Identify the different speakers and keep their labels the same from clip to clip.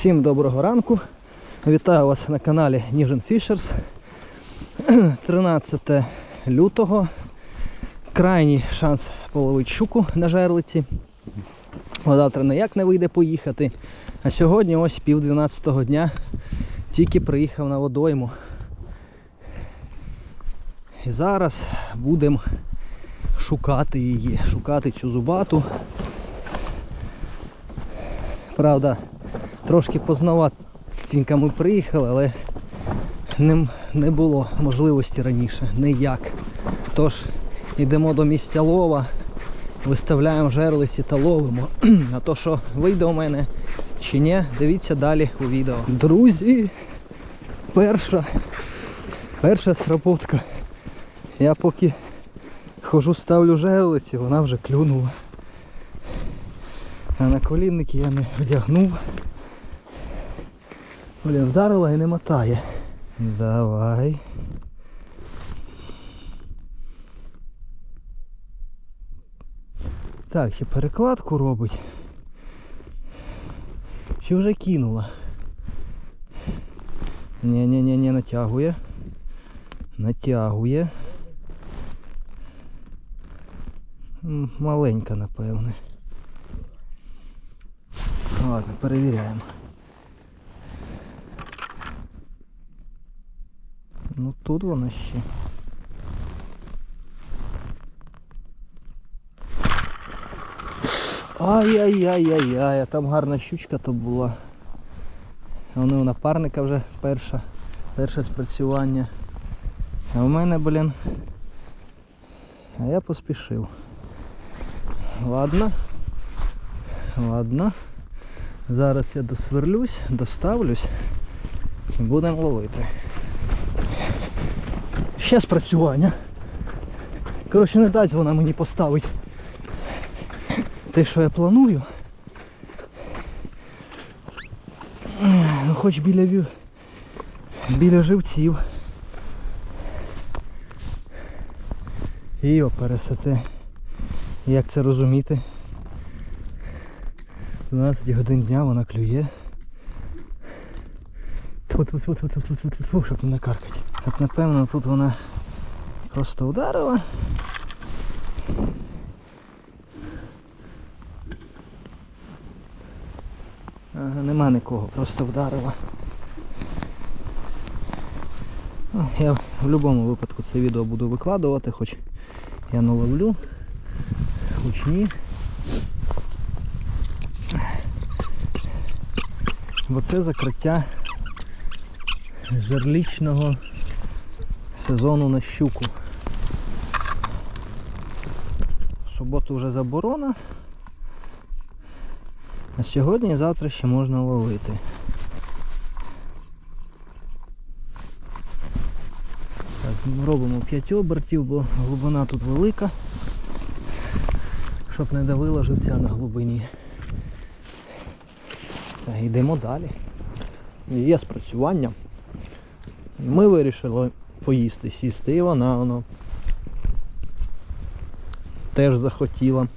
Speaker 1: Усім доброго ранку. Вітаю вас на каналі Ніжин Фішерс. 13 лютого. Крайній шанс половити щуку на жерлиці. Завтра ніяк не вийде поїхати. А сьогодні ось пів 12 дня тільки приїхав на водойму. І зараз будемо шукати її, шукати цю зубату. Правда, трошки познаватенько ми приїхали, але не, не було можливості раніше, ніяк. Тож йдемо до місця лова, виставляємо жерлиці та ловимо. А то, що вийде у мене чи ні, дивіться далі у відео. Друзі, перша, перша сработка. Я поки хожу ставлю жерлиці, вона вже клюнула. А на колінники я не вдягнув. Блін, вдарила і не мотає. Давай. Так, ще перекладку робить. Чи вже кинула? Ні-ні-ні, не натягує. Натягує. Маленька, напевне. Ладно, перевіряємо. Ну тут вона ще. Ай-яй-яй-яй-яй, а там гарна щучка то була. Вони у напарника вже перша, перше спрацювання. А у мене, блін. А я поспішив. Ладно. Ладно. Зараз я досверлюсь, доставлюсь і будемо ловити. Ще спрацювання. Коротше, не дасть вона мені поставити те, що я планую. Ну, хоч біля біля живців. Йо, пересете. Як це розуміти? 12 годин дня вона клює. Тьфу-тьфу-тьфу-тьфу-тьфу-тьфу-тьфу, щоб не накаркати. От напевно тут вона просто ударила. Ага, нема нікого, просто вдарила. Ну, я в будь-якому випадку це відео буду викладувати, хоч я не ловлю, хоч ні. Бо це закриття жерлічного сезону на щуку. В суботу вже заборона. А сьогодні і завтра ще можна ловити. Так, робимо 5 обертів, бо глибина тут велика, щоб не давила живця на глибині. Та йдемо далі. Є спрацювання. Ми вирішили поїсти, сісти, і вона воно теж захотіла.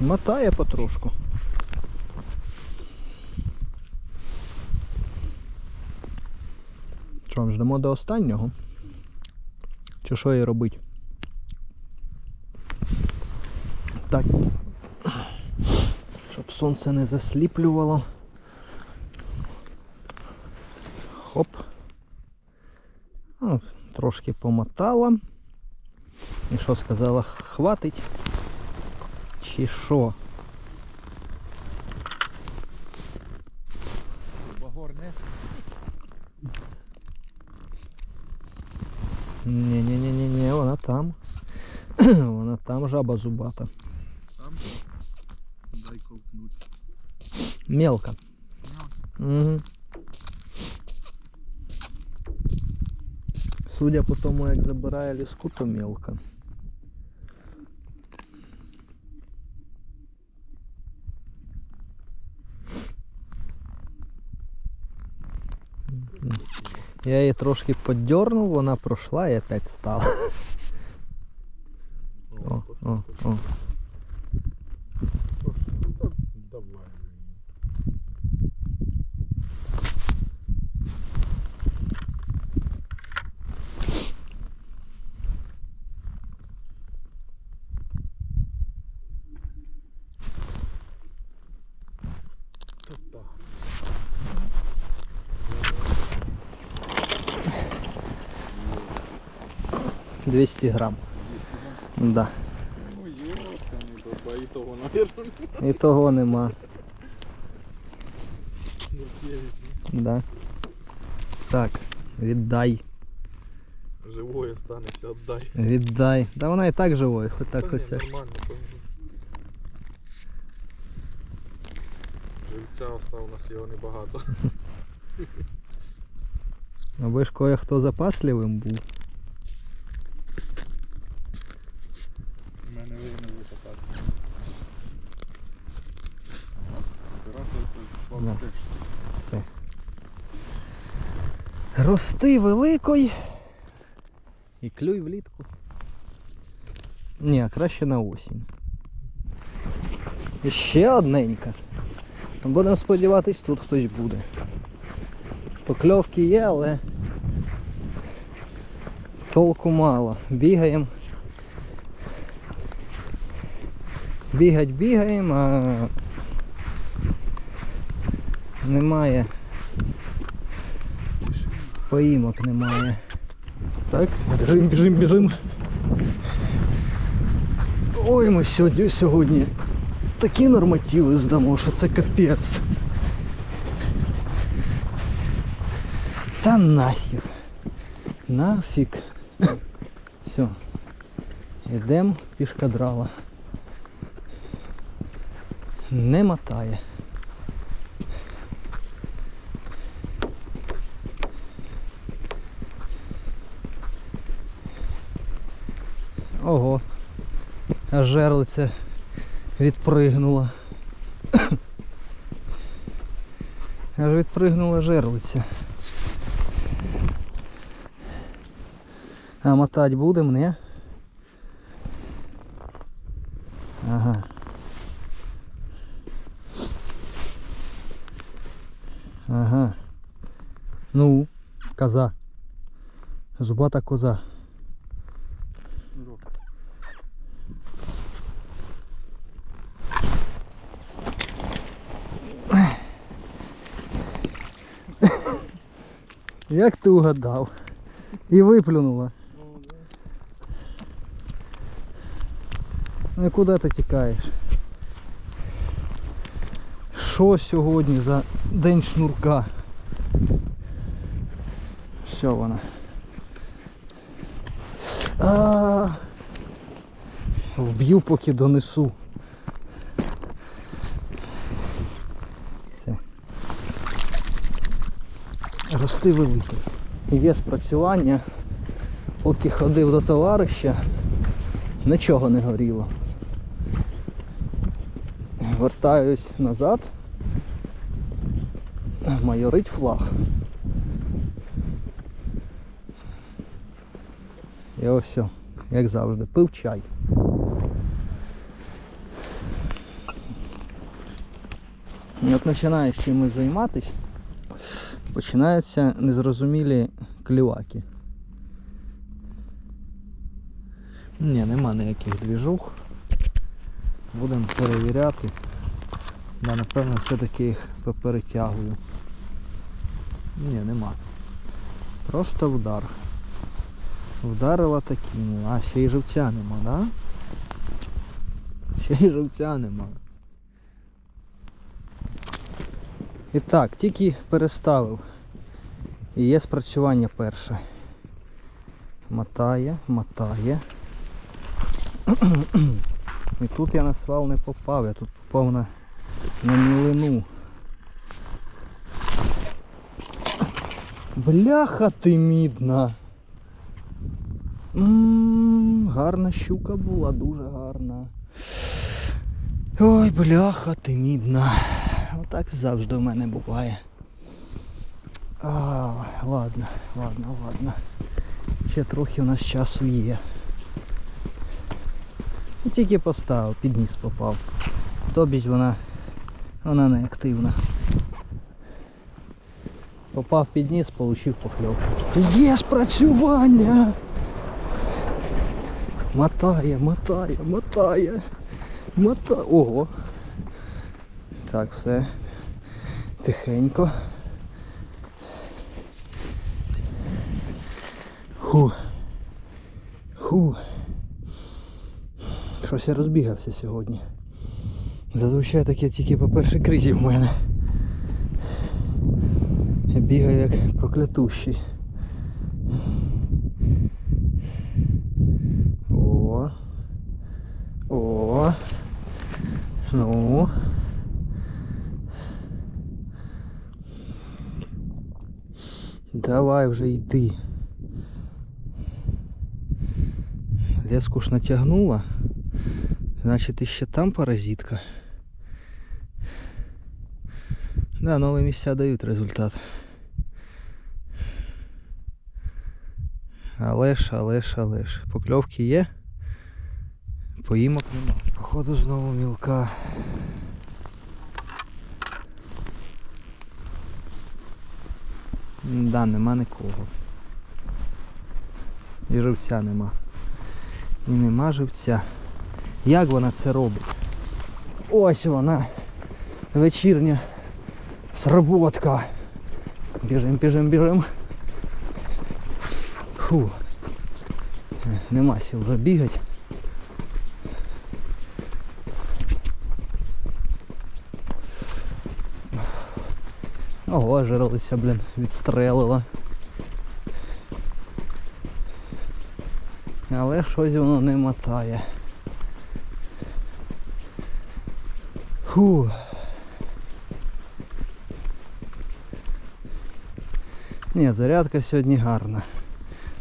Speaker 1: Мотає потрошку. Що, ждемо до останнього? Чи що їй робить? Так. Щоб сонце не засліплювало. трошки помотала. І що сказала, хватить? Чи що?
Speaker 2: Багор не
Speaker 1: Ні-ні-ні-ні, вона там. вона там жаба зубата.
Speaker 2: там. Дай ковтнуть.
Speaker 1: Мелко. Угу. Судя по тому, як забирає ліску, то мелко. Мгм. Я її трошки поддернув, вона пройшла і опять стала. О, о, о. 200 грам.
Speaker 2: 200 грам.
Speaker 1: Да.
Speaker 2: Ну ёпканий і того, наверное,
Speaker 1: І того нема.
Speaker 2: 9.
Speaker 1: Да. Так, віддай.
Speaker 2: Живое станеться, отдай.
Speaker 1: Віддай. Та вона і так живою, хоч так
Speaker 2: Та
Speaker 1: хоч
Speaker 2: нормально. Живця остав у нас його небагато.
Speaker 1: Аби ж кое-хто запасливим був. Да. Все. Рости великой і клюй влітку. Ні, краще на осінь. І ще одненька. Будемо сподіватись, тут хтось буде. Покльовки є, але толку мало. Бігаємо. Бігать бігаємо, а немає. Поїмок немає. Так, біжим, біжим, біжим. Ой, ми сьогодні, сьогодні такі нормативи здамо, що це капець. Та нафіг. Нафіг. Все. Йдемо пішкадрала. Не мотає. Ого. Аж жерлиця відпригнула. Аж відпригнула жерлиця. А мотать будем, не? Ага. Ага. Ну, коза. Зубата коза. Як ти угадав? І виплюнула. Ну і куди ти тікаєш? Що сьогодні за день шнурка? Все вона. А, вб'ю поки донесу. Все. Рости великий. Є спрацювання. Поки ходив до товариша, нічого не горіло. Вертаюсь назад. Майорить флаг. І ось все, як завжди, пив чай. І от починаєш чимось займатися, починаються незрозумілі клюваки. Ні, нема ніяких двіжух. Будемо перевіряти. Да, напевно, все-таки їх поперетягую. Ні, нема. Просто вдар. Вдарила таким. А, ще й живця нема, да? Ще й живця нема. І так, тільки переставив. І є спрацювання перше. Мотає, мотає. І тут я на свал не попав, я тут попав на, на мілину. Бляха ти мідна. М, гарна щука була, дуже гарна. Ой, бляха ти мідна. Отак завжди в мене буває. А, ладно, ладно, ладно. Ще трохи у нас часу є. Ну, Тільки поставив, під ніс попав. Тобі ж вона, вона не активна. Попав під ніс, получив покльовку. Є спрацювання! Мотає, мотає, мотає. Мотає. Ого. Так, все. Тихенько. Ху. Ху. Щось я розбігався сьогодні. Зазвичай таке тільки по першій кризі в мене. Я бігаю як проклятущий. О. О. Ну. Давай вже йди. Леску ж натягнула. Значить, іще там паразитка. Да, нові місця дають результат. Але ж, але ж, але ж. Покльовки є. Поїмок нема. Походу знову мілка. Да, нема нікого. І живця нема. І нема живця. Як вона це робить? Ось вона. Вечірня сработка. Біжим, біжим, біжим. Фу. Нема сил вже бігати. Ого, блін, відстрелила. Але щось воно не мотає. Фу. Ні, зарядка сьогодні гарна.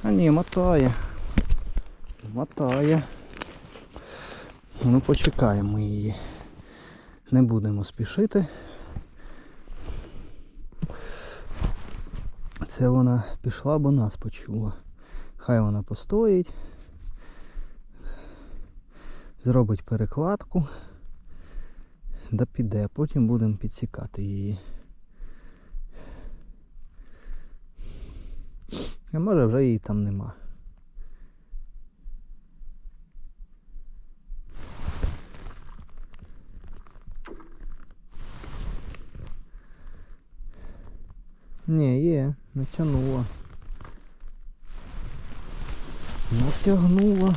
Speaker 1: А ні, мотає. Мотає. Ну почекаємо її. Не будемо спішити. Це вона пішла, бо нас почула. Хай вона постоїть. Зробить перекладку. Да піде, потім будемо підсікати її. А може вже її там нема. Ні, є, натягнула. Натягнула.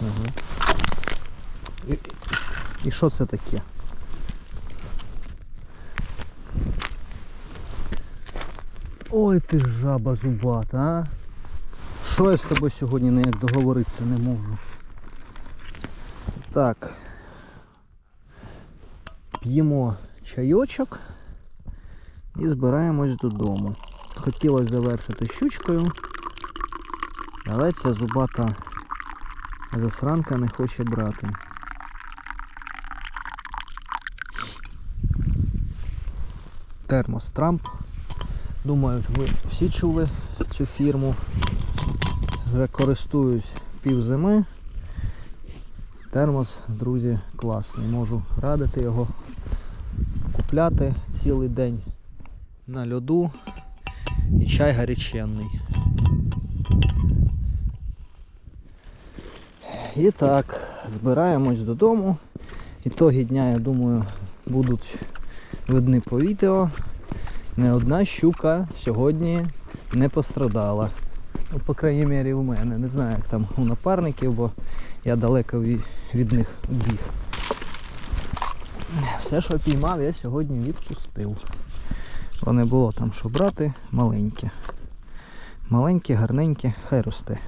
Speaker 1: Ага. І що це таке? Ой ти ж жаба зубата, а? Що я з тобою сьогодні ніяк договоритися не можу? Так. П'ємо чайочок і збираємось додому. Хотілося завершити щучкою, але ця зубата засранка не хоче брати. Термос Трамп. Думаю, ви всі чули цю фірму. Вже користуюсь пів зими. Термос, друзі, класний. Можу радити його купляти цілий день на льоду і чай гаряченний. І так, збираємось додому. Ітоги дня, я думаю, будуть видні по відео. Не одна щука сьогодні не пострадала. Ну, по крайній мірі у мене. Не знаю, як там у напарників, бо я далеко від них біг. Все, що піймав, я сьогодні відпустив. Бо не було там що брати, маленьке. Маленьке, гарненьке, хай росте.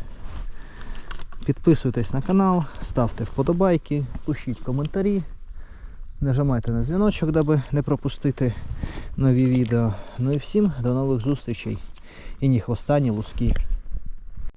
Speaker 1: Підписуйтесь на канал, ставте вподобайки, пишіть коментарі. Нажимайте на дзвіночок, даби не пропустити нові відео. Ну і всім до нових зустрічей. І ні хвоста, ні луски.